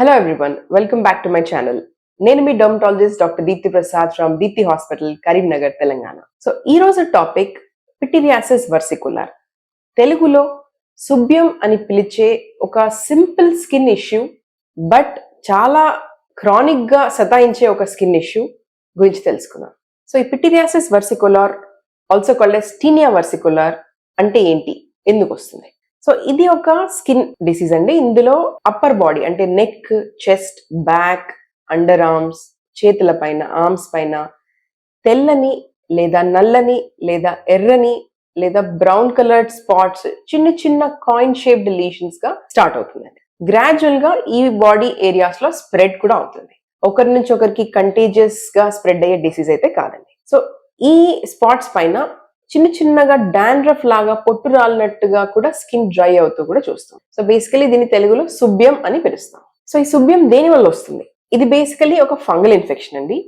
Hello everyone welcome back to my channel నేను మీ dermatologist doctor Deepthi Prasad from Deepthi hospital Karimnagar Telangana so ఈ రోజు topic pityriasis వర్సికులర్ తెలుగులో సుభ్యం అని పిలిచే ఒక సింపుల్ స్కిన్ ఇష్యూ బట్ చాలా క్రానిక్గా సతాయించే ఒక స్కిన్ ఇష్యూ గురించి తెలుసుకుందాం. సో ఈ పిటిరియాసిస్ వర్సికులర్ ఆల్సో కాల్డ్ స్టీనియా వర్సికులర్ అంటే ఏంటి? ఎందుకు వస్తుంది? సో ఇది ఒక స్కిన్ డిసీజ్ అండి. ఇందులో అప్పర్ బాడీ అంటే neck chest back under arms చేతుల పైన ఆర్మ్స్ పైన తెల్లని లేదా నల్లని లేదా ఎర్రని లేదా బ్రౌన్ కలర్డ్ స్పాట్స్ చిన్న చిన్న కాయిన్ షేప్డ్ లీషన్స్గా స్టార్ట్ అవుతుందండి. గ్రాడ్యువల్గా ఈ బాడీ ఏరియాస్లో స్ప్రెడ్ కూడా అవుతుంది. ఒకరి నుంచి ఒకరికి కంటేజియస్గా స్ప్రెడ్ అయ్యే డిసీజ్ అయితే కాదండి. సో ఈ స్పాట్స్ పైన చిన్న చిన్నగా డాండ్రఫ్ లాగా పొట్టు రాలినట్టుగా కూడా స్కిన్ డ్రై అవుతూ కూడా చూస్తాం. సో బేసికలీ దీన్ని తెలుగులో సుభ్యం అని పిలుస్తాం. సో ఈ సుభ్యం దేని వల్ల వస్తుంది? ఇది బేసికలీ ఒక ఫంగల్ ఇన్ఫెక్షన్ అండి.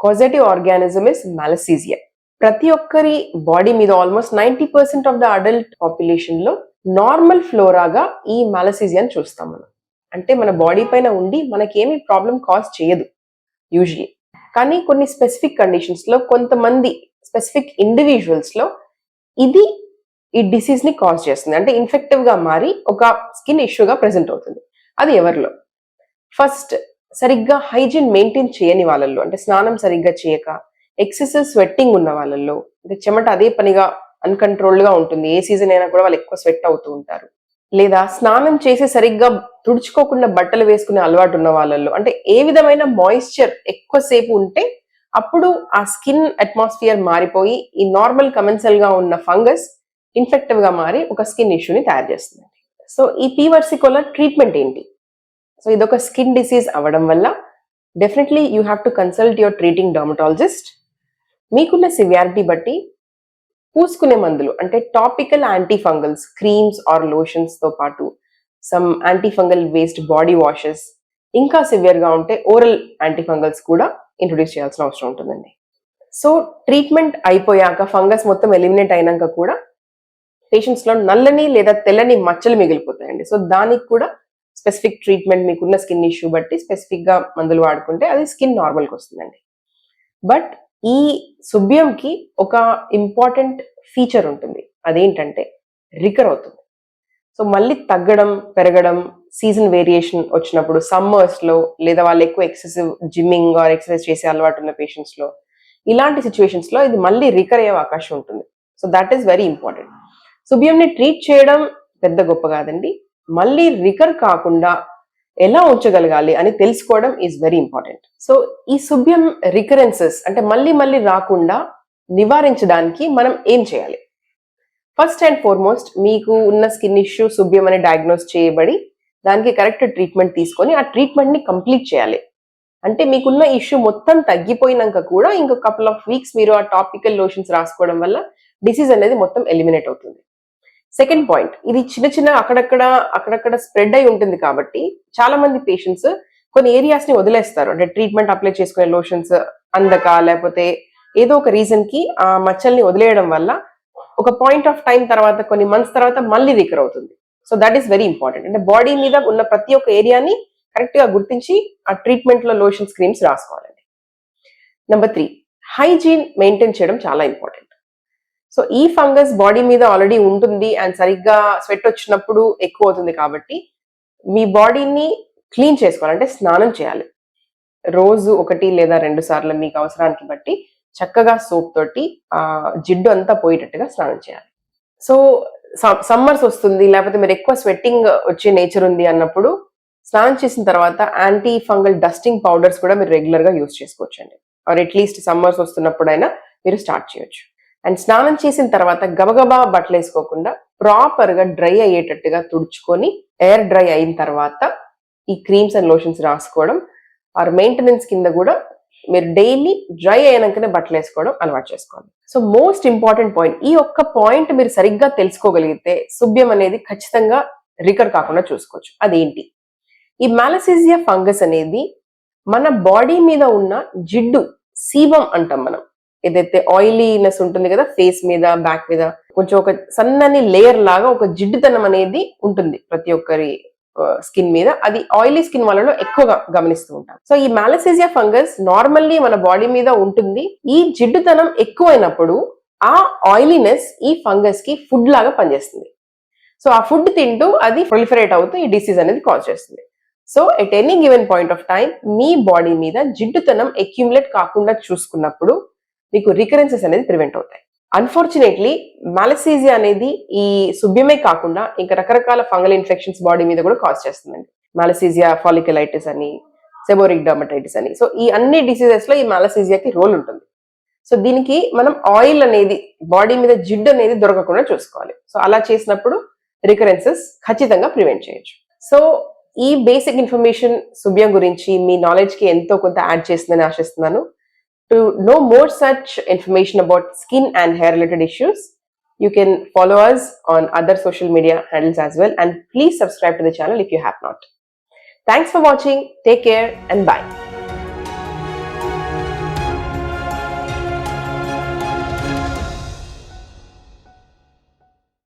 Causative organism is Malassezia. ప్రతి ఒక్కరి బాడీ మీద almost ninety percent of the adult పాపులేషన్లో normal ఫ్లోరాగా ఈ మాలసీజియాని చూస్తాం మనం. అంటే మన బాడీ పైన ఉండి మనకేమి ప్రాబ్లం కాజ్ చేయదు యూజువలీ కానీ కొన్ని స్పెసిఫిక్ కండిషన్స్లో కొంతమంది స్పెసిఫిక్ ఇండివిజువల్స్లో ఇది ఈ డిసీజ్ని కాజ్ చేస్తుంది. అంటే ఇన్ఫెక్టివ్గా మారి ఒక స్కిన్ ఇష్యూగా ప్రజెంట్ అవుతుంది. అది ఎవరిలో? ఫస్ట్ సరిగ్గా హైజీన్ మెయింటైన్ చేయని వాళ్ళల్లో అంటే స్నానం సరిగ్గా చేయక ఎక్సెసివ్ స్వెట్టింగ్ ఉన్న వాళ్ళల్లో అంటే చెమట అదే పనిగా అన్కంట్రోల్డ్గా ఉంటుంది. ఏ సీజన్ అయినా కూడా వాళ్ళు ఎక్కువ స్వెట్ అవుతూ ఉంటారు. లేదా స్నానం చేసి సరిగ్గా తుడుచుకోకుండా బట్టలు వేసుకునే అలవాటు ఉన్న వాళ్ళల్లో అంటే ఏ విధమైన మాయిశ్చర్ ఎక్కువసేపు ఉంటే అప్పుడు ఆ స్కిన్ అట్మాస్ఫియర్ మారిపోయి ఈ నార్మల్ కమెన్సల్గా ఉన్న ఫంగస్ ఇన్ఫెక్టివ్గా మారి ఒక స్కిన్ ఇష్యూని తయారు చేస్తుంది సో ఈ పీవర్సికోలర్ ట్రీట్మెంట్ ఏంటి? సో ఇదొక స్కిన్ డిసీజ్ అవ్వడం వల్ల definitely you have to consult your treating dermatologist. మీకున్న సివియారిటీ బట్టి పూసుకునే మందులు అంటే topical anti fungals creams or లోషన్స్తో పాటు some anti fungal body washes ఇంకా సివియర్గా ఉంటే ఓరల్ యాంటీ ఫంగల్స్ కూడా ఇంట్రొడ్యూస్ చేయాల్సిన అవసరం ఉంటుందండి. సో ట్రీట్మెంట్ అయిపోయాక ఫంగస్ మొత్తం ఎలిమినేట్ అయినాక కూడా పేషెంట్స్లో నల్లని లేదా తెల్లని మచ్చలు మిగిలిపోతాయండి. సో దానికి కూడా స్పెసిఫిక్ ట్రీట్మెంట్ మీకున్న స్కిన్ ఇష్యూ బట్టి స్పెసిఫిక్గా మందులు వాడుకుంటే అది స్కిన్ నార్మల్కి వస్తుందండి. బట్ ఈ సుభ్యంకి ఒక ఇంపార్టెంట్ ఫీచర్ ఉంటుంది. అదేంటంటే రికర్ అవుతుంది. సో మళ్ళీ తగ్గడం పెరగడం సీజన్ వేరియేషన్ వచ్చినప్పుడు సమ్మర్స్లో లేదా వాళ్ళు ఎక్కువ ఎక్సెసివ్ జిమ్మింగ్ ఆర్ ఎక్సర్సైజ్ చేసే అలవాటు ఉన్న పేషెంట్స్లో ఇలాంటి సిచ్యువేషన్స్లో ఇది మళ్ళీ రికర్ అయ్యే అవకాశం ఉంటుంది. So that is very important సుభ్యంని treat చేయడం పెద్ద గొప్ప కాదండి. మళ్ళీ రికర్ కాకుండా ఎలా ఉంచగలగాలి అని తెలుసుకోవడం ఈజ్ వెరీ ఇంపార్టెంట్ సో ఈ సుభ్యం రికరెన్సెస్ అంటే మళ్ళీ మళ్ళీ రాకుండా నివారించడానికి మనం ఏం చేయాలి? ఫస్ట్ అండ్ ఫార్మోస్ట్ మీకు ఉన్న స్కిన్ ఇష్యూ సుభ్యం అని డయాగ్నోస్ చేయబడి దానికి కరెక్ట్ ట్రీట్మెంట్ తీసుకొని ఆ ట్రీట్మెంట్ని కంప్లీట్ చేయాలి. అంటే మీకున్న ఇష్యూ మొత్తం తగ్గిపోయినాక కూడా ఇంకో కపుల్ ఆఫ్ వీక్స్ మీరు ఆ టాపికల్ లోషన్స్ రాసుకోవడం వల్ల డిసీజ్ అనేది మొత్తం ఎలిమినేట్ అవుతుంది. సెకండ్ పాయింట్ ఇది చిన్న చిన్న అక్కడక్కడ అక్కడక్కడ స్ప్రెడ్ అయి ఉంటుంది కాబట్టి చాలా మంది పేషెంట్స్ కొన్ని ఏరియాస్ని వదిలేస్తారు. అంటే ట్రీట్మెంట్ అప్లై చేసుకునే లోషన్స్ అందక లేకపోతే ఏదో ఒక రీజన్కి ఆ మచ్చల్ని వదిలేయడం వల్ల ఒక పాయింట్ ఆఫ్ టైం తర్వాత కొన్ని మంత్స్ తర్వాత మళ్ళీ రికర్ అవుతుంది so that is very important అంటే బాడీ మీద ఉన్న ప్రతి ఒక్క ఏరియాని కరెక్ట్గా గుర్తించి ఆ ట్రీట్మెంట్లో లోషన్ క్రీమ్స్ రాసుకోవాలండి. నెంబర్ త్రీ హైజీన్ మెయింటైన్ చేయడం చాలా ఇంపార్టెంట్ సో ఈ ఫంగస్ బాడీ మీద ఆల్రెడీ ఉంటుంది అండ్ సరిగ్గా స్వెట్ వచ్చినప్పుడు ఎక్కువ అవుతుంది కాబట్టి మీ బాడీని క్లీన్ చేసుకోవాలంటే స్నానం చేయాలి. రోజు ఒకటి లేదా రెండు సార్లు మీకు అవసరానికి బట్టి చక్కగా సోప్ తోటి ఆ జిడ్డు అంతా పోయేటట్టుగా స్నానం చేయాలి. సో సమ్మర్స్ వస్తుంది లేకపోతే మీరు ఎక్కువ స్వెట్టింగ్ వచ్చే నేచర్ ఉంది అన్నప్పుడు స్నానం చేసిన తర్వాత యాంటీ ఫంగల్ డస్టింగ్ పౌడర్స్ కూడా మీరు రెగ్యులర్గా యూస్ చేసుకోవచ్చండి. ఆర్ అట్లీస్ట్ సమ్మర్స్ వస్తున్నప్పుడైనా మీరు స్టార్ట్ చేయొచ్చు. అండ్ స్నానం చేసిన తర్వాత గబగబా బట్టలు వేసుకోకుండా ప్రాపర్గా డ్రై అయ్యేటట్టుగా తుడుచుకొని ఎయిర్ డ్రై అయిన తర్వాత ఈ క్రీమ్స్ అండ్ లోషన్స్ రాసుకోవడం ఆర్ మెయింటెనెన్స్ కింద కూడా మీరు డైలీ డ్రై అయినాకనే బట్టలు వేసుకోవడం అలవాటు చేసుకోవాలి. సో మోస్ట్ ఇంపార్టెంట్ పాయింట్ ఈ ఒక్క పాయింట్ మీరు సరిగ్గా తెలుసుకోగలిగితే సుభ్యం అనేది ఖచ్చితంగా రికర్ కాకుండా చూసుకోవచ్చు. అదేంటి? ఈ మాలసీజియా ఫంగస్ అనేది మన బాడీ మీద ఉన్న జిడ్డు సీబం అంటాం మనం. ఏదైతే ఆయిలీనెస్ ఉంటుంది కదా ఫేస్ మీద బ్యాక్ మీద కొంచెం ఒక సన్నని లేయర్ లాగా ఒక జిడ్డుతనం అనేది ఉంటుంది ప్రతి ఒక్కరి స్కిన్ మీద. అది ఆయిలీ స్కిన్ వాళ్ళలో ఎక్కువగా గమనిస్తూ ఉంటాం. సో ఈ మ్యాలసేజియా ఫంగస్ నార్మల్లీ మన బాడీ మీద ఉంటుంది. ఈ జిడ్డుతనం ఎక్కువైనప్పుడు ఆ ఆయిలీనెస్ ఈ ఫంగస్కి ఫుడ్ లాగా పనిచేస్తుంది. సో ఆ ఫుడ్ తింటూ అది ప్రొలిఫరేట్ అవుతూ ఈ డిసీజ్ అనేది కాజ్ చేస్తుంది. So at any given point of time me body మీద జిడ్డుతనం అక్యుములేట్ కాకుండా చూసుకున్నప్పుడు మీకు రికరెన్సెస్ అనేది ప్రివెంట్ అవుతాయి. అన్ఫార్చునేట్లీ మాలసీజియా అనేది ఈ సుభ్యమే కాకుండా ఇంకా రకరకాల ఫంగల్ ఇన్ఫెక్షన్స్ బాడీ మీద కూడా కాజ్ చేస్తుందండి. మాలసీజియా ఫాలికలైటిస్ అని సెబోరిక్ డర్మటైటిస్ అని. సో ఈ అన్ని డిసీజెస్లో ఈ మాలసీజియాకి రోల్ ఉంటుంది. సో దీనికి మనం ఆయిల్ అనేది బాడీ మీద జిడ్డు అనేది దొరకకుండా చూసుకోవాలి. సో అలా చేసినప్పుడు రికరెన్సెస్ ఖచ్చితంగా ప్రివెంట్ చేయొచ్చు. సో ఈ బేసిక్ ఇన్ఫర్మేషన్ సుభ్యం గురించి మీ నాలెడ్జ్కి ఎంతో కొంత యాడ్ చేస్తుందని ఆశిస్తున్నాను. To know more such information about skin and hair related issues you can follow us on other social media handles as well. And please subscribe to the channel if you have not. Thanks for watching. Take care and bye